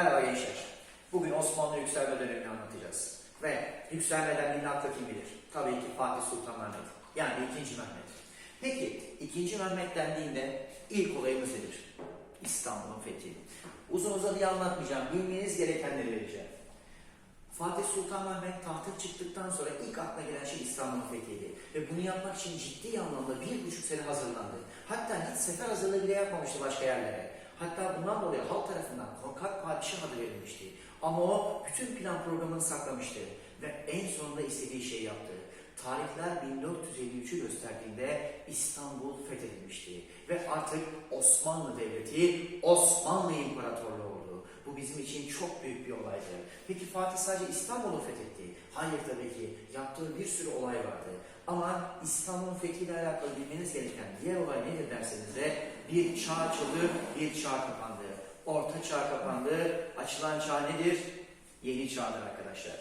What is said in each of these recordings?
Merhaba gençler. Bugün Osmanlı yükselme dönemini anlatacağız. Ve yükselmeden milli akla kim bilir? Tabii ki Fatih Sultan Mehmet. Yani 2. Mehmet. Peki 2. Mehmet dendiğinde ilk olayımız nedir? İstanbul'un fethi. Uzun uzadıya anlatmayacağım. Bilmeniz gerekenleri vereceğim. Fatih Sultan Mehmet tahta çıktıktan sonra ilk akla gelen şey İstanbul'un fethiydi. Ve bunu yapmak için ciddi anlamda bir buçuk sene hazırlandı. Hatta hiç sefer hazırlığı bile yapmamıştı başka yerlere. Hatta bundan dolayı halk tarafından korkak padişah adı verilmişti. Ama o bütün plan programını saklamıştı. Ve en sonunda istediği şeyi yaptı. Tarihler 1453'ü gösterdiğinde İstanbul fethedilmişti. Ve artık Osmanlı Devleti Osmanlı İmparatorluğu oldu. Bu bizim için çok büyük bir olaydı. Peki Fatih sadece İstanbul'u fethetti? Hayır tabii ki. Yaptığı bir sürü olay vardı. Ama İstanbul'un fethiyle alakalı bilmeniz gereken diğer olay nedir derseniz de bir çağ açıldı, bir çağ kapandı. Orta çağ kapandı. Açılan çağ nedir? Yeni çağdır arkadaşlar.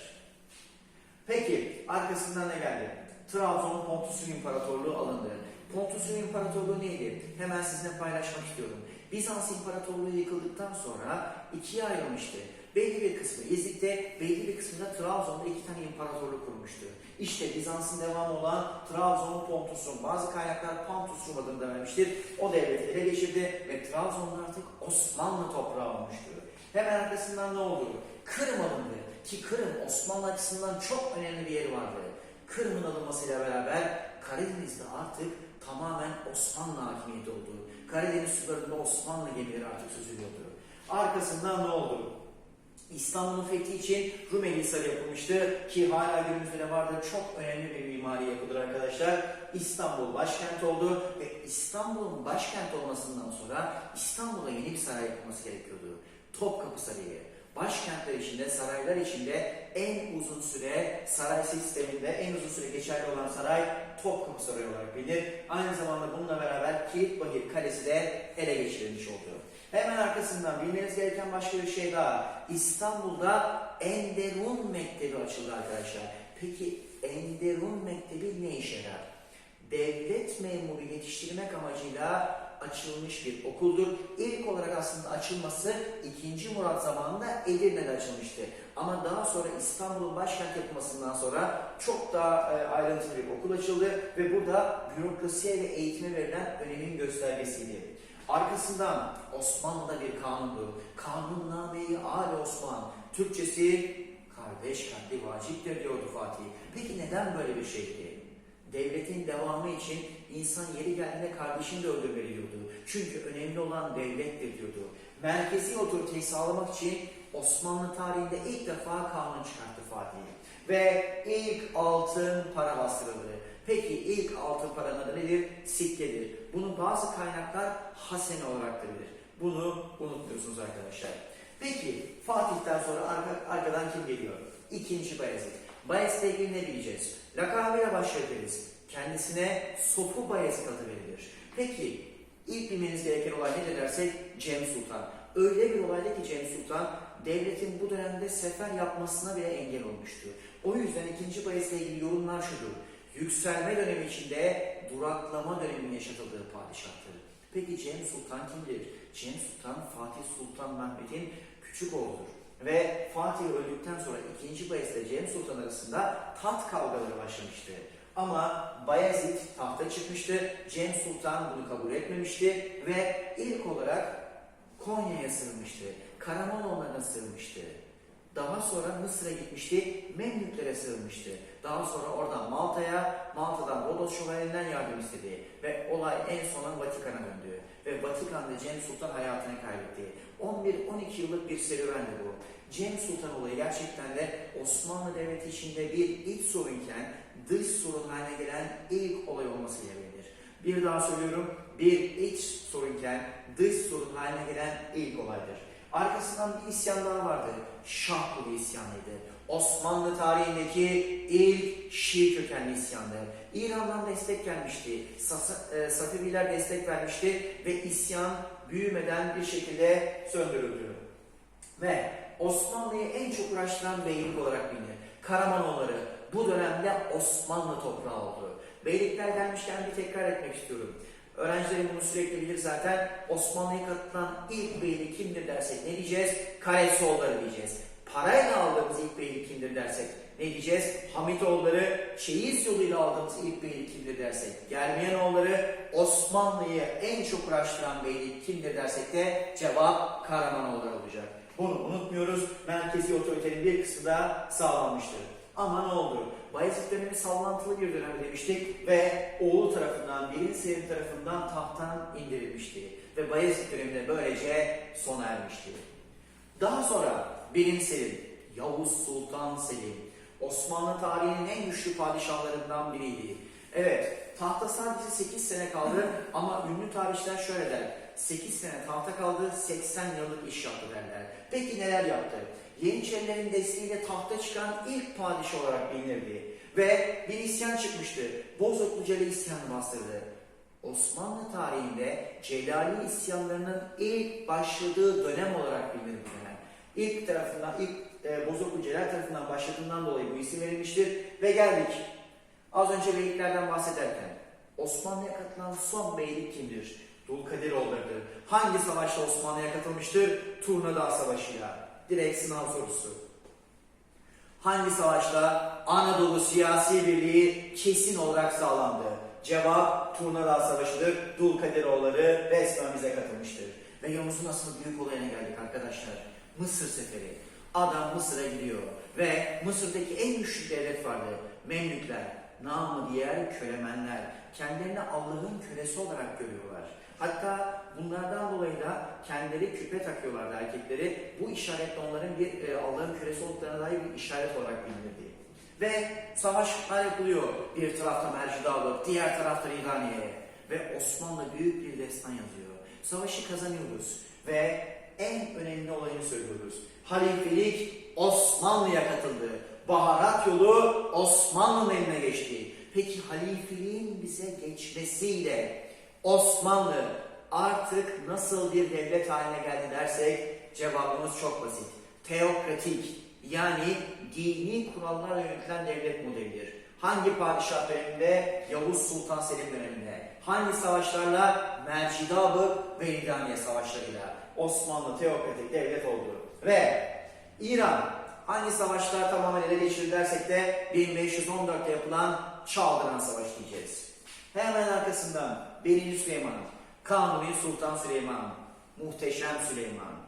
Peki arkasından ne geldi? Trabzon Pontus'un İmparatorluğu alındı. Pontus'un İmparatorluğu neydi? Hemen sizinle paylaşmak istiyorum. Bizans İmparatorluğu yıkıldıktan sonra ikiye ayrılmıştı. Belli bir kısmı İznik'te, belli bir kısmı da Trabzon'da iki tane imparatorluk kurmuştu. İşte Bizans'ın devamı olan Trabzon Pontus'un bazı kaynaklar Pontus Rum adını vermiştir. O devleti ele geçirdi ve Trabzon'da artık Osmanlı toprağı olmuştu. Hemen arkasından ne oldu? Kırım alındı ki Kırım Osmanlı açısından çok önemli bir yeri vardı. Kırım'ın alınmasıyla beraber Karadeniz'de artık tamamen Osmanlı hakimiyeti oldu. Karadeniz sularında Osmanlı gemileri artık süzülüyordu. Arkasından ne oldu? İstanbul'un fethi için Rumeli Hisarı yapılmıştı ki hala günümüzde de vardı. Çok önemli bir mimari yapıdır arkadaşlar. İstanbul başkent oldu ve İstanbul'un başkent olmasından sonra İstanbul'a yeni bir saray yapılması gerekiyordu. Topkapı Sarayı. Başkentler içinde, saraylar içinde en uzun süre saray sisteminde en uzun süre geçerli olan saray Topkapı Sarayı olarak bilinir. Aynı zamanda bununla beraber Kilitbahir Kalesi de ele geçirilmiş oldu. Hemen arkasından bilmeniz gereken başka bir şey daha. İstanbul'da Enderun Mektebi açıldı arkadaşlar. Peki Enderun Mektebi ne işe yarar? Devlet memuru yetiştirmek amacıyla açılmış bir okuldur. İlk olarak aslında açılması 2. Murat zamanında Edirne'de açılmıştı. Ama daha sonra İstanbul'un başkent yapılmasından sonra çok daha e, ayrıntılı bir okul açıldı ve burada bürokrasiye ve eğitime verilen önemin göstergesiydi. Arkasından Osmanlı'da bir kanundu. Kanunname-i Ali Osman. Türkçesi kardeş katli vaciptir diyordu Fatih. Peki neden böyle bir şeydi? Devletin devamı için insan yeri geldiğinde kardeşini de öldürmeli diyordu. Çünkü önemli olan devlettir diyordu. Merkezi otoriteyi sağlamak için Osmanlı tarihinde ilk defa kanun çıkarttı Fatih. Ve ilk altın para bastırıldı. Peki ilk altın paranın adı nedir? Sikkedir. Bunu bazı kaynaklar hasene olarak da bilir. Bunu unutmuyorsunuz arkadaşlar. Peki Fatih'ten sonra arka, arkadan kim geliyor? İkinci Bayezid. Bayezid'le ilgili ne bileceğiz? Lakabıyla başlayabiliriz. Kendisine Sofu Bayezid adı verilir. Peki ilk bilmeniz gereken olay nedir dersek Cem Sultan. Öyle bir olaydı ki Cem Sultan devletin bu dönemde sefer yapmasına bile engel olmuştu. O yüzden ikinci Bayezid'le ilgili yorumlar şudur. Yükselme dönemi içinde duraklama döneminin yaşatıldığı padişahtır. Peki Cem Sultan kimdir? Cem Sultan Fatih Sultan Mehmet'in küçük oğludur. Ve Fatih öldükten sonra 2. Bayezid ile Cem Sultan arasında taht kavgaları başlamıştı. Ama Bayezid tahta çıkmıştı. Cem Sultan bunu kabul etmemişti ve ilk olarak Konya'ya sığınmıştı. Karamanoğullarına sığınmıştı. Daha sonra Mısır'a gitmişti, Memlüklere sığınmıştı. Daha sonra oradan Malta'ya, Malta'dan Rodos Şövalye'nden yardım istedi. Ve olay en sona Vatikan'a döndü. Ve Vatikan'da Cem Sultan hayatını kaybetti. 11-12 yıllık bir serüvendi bu. Cem Sultan olayı gerçekten de Osmanlı Devleti içinde bir iç sorunken dış sorun haline gelen ilk olay olmasıyla bilinir. Bir daha söylüyorum, bir iç sorunken dış sorun haline gelen ilk olaydır. Arkasından bir isyan daha vardı. Şahkulu isyanıydı. Osmanlı tarihindeki ilk Şii kökenli isyandı. İran'dan destek gelmişti. E, Safeviler destek vermişti ve isyan büyümeden bir şekilde söndürüldü. Ve Osmanlı'yı en çok uğraştıran beylik olarak bilinir. Karamanoğulları bu dönemde Osmanlı toprağı oldu. Beylikler gelmişken bir tekrar etmek istiyorum. Öğrencilerim bunu sürekli bilir zaten. Osmanlı'ya katılan ilk beylik kimdir dersek ne diyeceğiz? Karaesoğulları diyeceğiz. Parayla aldığımız ilk beylik kimdir dersek ne diyeceğiz? Hamitoğulları, çeyiz yoluyla aldığımız ilk beylik kimdir dersek? Germiyanoğulları, Osmanlı'yı en çok uğraştıran beylik kimdir dersek de cevap Karamanoğulları olacak. Bunu unutmuyoruz. Merkezi otoritenin bir kısmı da sağlanmıştır. Ama ne oldu? Bayezid dönemi sallantılı bir dönem demiştik ve oğlu tarafından, birinci Selim tarafından tahttan indirilmişti. Ve Bayezid döneminde böylece sona ermişti. Daha sonra birinci Selim, Yavuz Sultan Selim, Osmanlı tarihinin en güçlü padişahlarından biriydi. Evet, tahta sadece 8 sene kaldı ama ünlü tarihçiler şöyle der. 8 sene tahta kaldı, 80 yıllık iş yaptı derler. Peki neler yaptı? Yeniçerilerin desteğiyle tahta çıkan ilk padişah olarak bilinirdi. Ve bir isyan çıkmıştı. Bozoklu Celi isyanı bastırdı. Osmanlı tarihinde Celali isyanlarının ilk başladığı dönem olarak bilinir bu dönem. İlk tarafından, ilk e, Bozoklu Celal tarafından başladığından dolayı bu isim verilmiştir. Ve geldik. Az önce beyliklerden bahsederken Osmanlı'ya katılan son beylik kimdir? Dulkadiroğulları'dır. Hangi savaşta Osmanlı'ya katılmıştır? Turnadağ Savaşı'yla. Direkt sınav sorusu. Hangi savaşta Anadolu siyasi birliği kesin olarak sağlandı? Cevap Turnadağ Savaşı'dır. Dulkadiroğulları resmen bize katılmıştır. Ve Yavuz'un asıl büyük olayına geldik arkadaşlar. Mısır Seferi. Adam Mısır'a gidiyor ve Mısır'daki en güçlü devlet vardı. Memlükler, namı diğer kölemenler. Kendilerini Allah'ın kölesi olarak görüyorlar. Hatta bunlardan dolayı da kendileri küpe takıyorlardı erkekleri. Bu işaret de onların bir e, Allah'ın kölesi olduklarına dair bir işaret olarak bilinirdi. Ve savaşlar yapılıyor. Bir tarafta Mercidağlık, diğer tarafta İraniye. Ve Osmanlı büyük bir destan yazıyor. Savaşı kazanıyoruz ve en önemli olayını söylüyoruz. Halifelik Osmanlı'ya katıldı. Baharat yolu Osmanlı'nın eline geçti. Peki halifeliğin bize geçmesiyle Osmanlı artık nasıl bir devlet haline geldi dersek cevabımız çok basit. Teokratik yani dini kurallarla yönetilen devlet modelidir. Hangi padişah döneminde? Yavuz Sultan Selim döneminde. Hangi savaşlarla? Mercidabık ve İraniye savaşlarıyla. Osmanlı teokratik devlet oldu. Ve İran hangi savaşlar tamamen ele geçirdi dersek de 1514'te yapılan Çaldıran Savaşı diyeceğiz. Hemen arkasından 1. Süleyman, Kanuni Sultan Süleyman, Muhteşem Süleyman.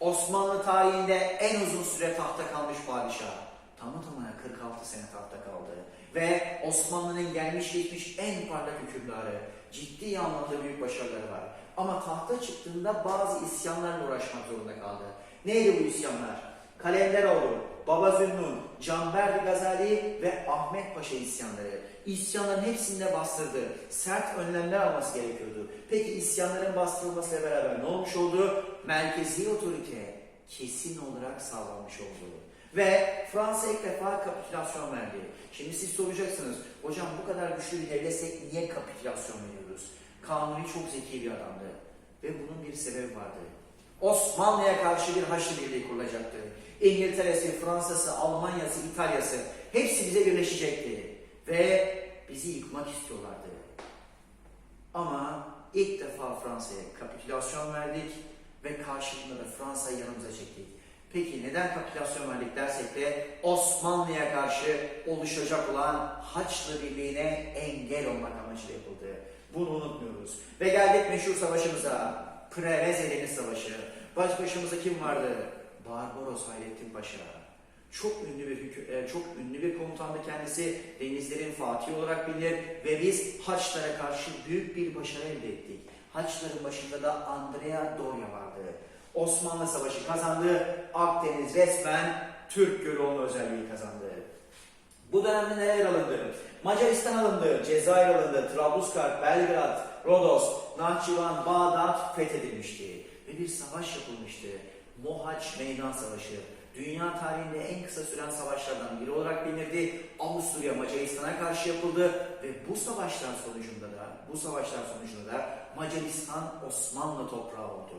Osmanlı tarihinde en uzun süre tahta kalmış padişah. Tamı tamına 46 sene tahta kaldı. Ve Osmanlı'nın gelmiş geçmiş en parlak hükümdarı. Ciddi anlamda büyük başarıları var. Ama tahta çıktığında bazı isyanlarla uğraşmak zorunda kaldı. Neydi bu isyanlar? Kalenderoğlu, Baba Zünnun, Canberdi Gazali ve Ahmet Paşa isyanları. İsyanların hepsinde bastırdı. Sert önlemler alması gerekiyordu. Peki isyanların bastırılmasıyla beraber ne olmuş oldu? Merkezi otorite kesin olarak sağlanmış oldu. Ve Fransa ilk defa kapitülasyon verdi. Şimdi siz soracaksınız, hocam bu kadar güçlü bir devletsek niye kapitülasyon veriyoruz? Kanuni çok zeki bir adamdı. Ve bunun bir sebebi vardı. Osmanlı'ya karşı bir Haçlı Birliği kurulacaktı. İngiltere'si, Fransa'sı, Almanya'sı, İtalya'sı hepsi bize birleşecekti. Ve bizi yıkmak istiyorlardı. Ama ilk defa Fransa'ya kapitülasyon verdik ve karşılığında da Fransa'yı yanımıza çektik. Peki neden kapitülasyon verdik dersek de Osmanlı'ya karşı oluşacak olan Haçlı Birliği'ne engel olmak amacıyla yapıldı. Bunu unutmuyoruz. Ve geldik meşhur savaşımıza. Preveze Savaşı. Baş başımızda kim vardı? Barbaros Hayrettin Paşa. Çok ünlü bir e, çok ünlü bir komutandı kendisi. Denizlerin Fatih olarak bilinir ve biz Haçlara karşı büyük bir başarı elde ettik. Haçların başında da Andrea Doria vardı. Osmanlı Savaşı kazandı. Akdeniz resmen Türk Gölü olma özelliği kazandı. Bu dönemde neler alındı? Macaristan alındı, Cezayir alındı, Trablusgarp, Belgrad, Rodos, Nahçıvan, Bağdat fethedilmişti. Ve bir savaş yapılmıştı. Mohaç Meydan Savaşı. Dünya tarihinde en kısa süren savaşlardan biri olarak bilinirdi. Avusturya Macaristan'a karşı yapıldı ve bu savaşlar sonucunda da bu savaşlar sonucunda da Macaristan Osmanlı toprağı oldu.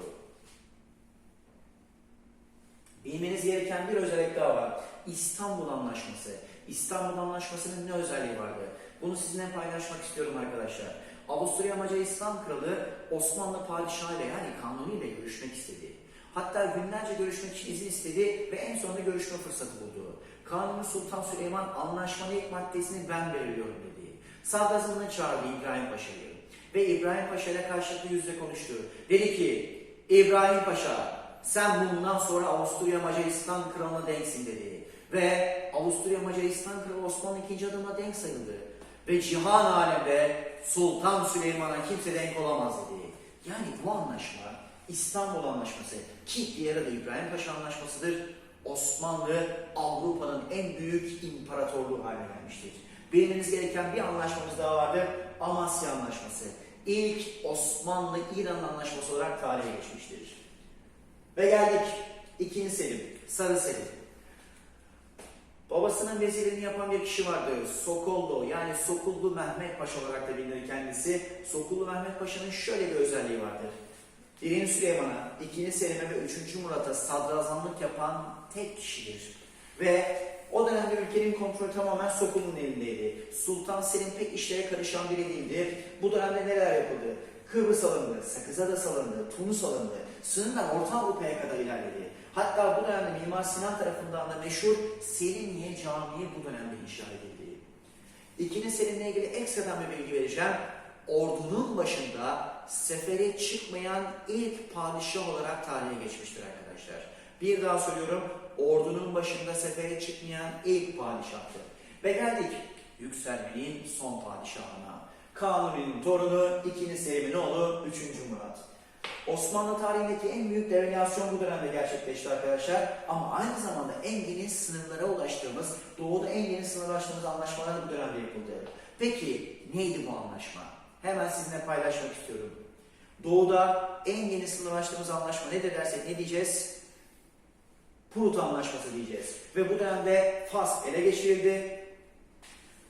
Bilmeniz gereken bir özellik daha var. İstanbul Anlaşması. İstanbul Anlaşması'nın ne özelliği vardı? Bunu sizinle paylaşmak istiyorum arkadaşlar. Avusturya Macaristan Kralı Osmanlı Padişahı ile yani Kanuni ile görüşmek istedi. Hatta günlerce görüşmek için izin istedi ve en sonunda görüşme fırsatı buldu. Kanuni Sultan Süleyman anlaşmanın ilk maddesini ben belirliyorum dedi. Sadrazamını çağırdı İbrahim Paşa'yı ve İbrahim Paşa ile karşılıklı yüzle konuştu. Dedi ki İbrahim Paşa sen bundan sonra Avusturya Macaristan kralına denksin dedi. Ve Avusturya Macaristan kralı Osmanlı ikinci adımla denk sayıldı. Ve cihan alemde Sultan Süleyman'a kimse denk olamaz dedi. Yani bu anlaşma İstanbul Anlaşması ki diğer adı İbrahim Paşa Anlaşması'dır. Osmanlı Avrupa'nın en büyük imparatorluğu haline gelmiştir. Bilmeniz gereken bir anlaşmamız daha vardır. Amasya Anlaşması. İlk Osmanlı-İran Anlaşması olarak tarihe geçmiştir. Ve geldik ikinci Selim, Sarı Selim. Babasının vezirini yapan bir kişi vardı. Sokollu yani Sokullu Mehmet Paşa olarak da bilinir kendisi. Sokullu Mehmet Paşa'nın şöyle bir özelliği vardır. Birinci Süleyman'a, ikinci Selim'e ve üçüncü Murat'a sadrazamlık yapan tek kişidir. Ve o dönemde ülkenin kontrolü tamamen Sokullu'nun elindeydi. Sultan Selim pek işlere karışan biri değildi. Bu dönemde neler yapıldı? Kıbrıs alındı, Sakızada salındı, Tunus alındı. Sınırlar Orta Avrupa'ya kadar ilerledi. Hatta bu dönemde Mimar Sinan tarafından da meşhur Selimiye Camii bu dönemde inşa edildi. İkinci Selim'le ilgili ekstradan bir bilgi vereceğim. Ordunun başında sefere çıkmayan ilk padişah olarak tarihe geçmiştir arkadaşlar. Bir daha söylüyorum, ordunun başında sefere çıkmayan ilk padişahtır. Ve geldik yükselmenin son padişahına. Kanuni'nin torunu, ikinci Selim'in oğlu, üçüncü Murat. Osmanlı tarihindeki en büyük devalüasyon bu dönemde gerçekleşti arkadaşlar. Ama aynı zamanda en geniş sınırlara ulaştığımız, doğuda en geniş sınırlara ulaştığımız anlaşmalar da bu dönemde yapıldı. Peki neydi bu anlaşma? Hemen sizinle paylaşmak istiyorum. Doğuda en geniş sınırlara ulaştığımız anlaşma ne de dersek ne diyeceğiz? Prut Anlaşması diyeceğiz. Ve bu dönemde Fas ele geçirildi.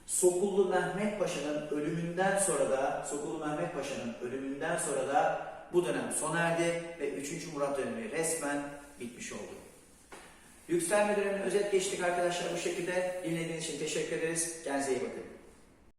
Sokullu Mehmet Paşa'nın ölümünden sonra da Sokullu Mehmet Paşa'nın ölümünden sonra da bu dönem sona erdi ve 3. Murat dönemi resmen bitmiş oldu. Yükselme dönemini özet geçtik arkadaşlar bu şekilde. Dinlediğiniz için teşekkür ederiz. Kendinize iyi bakın.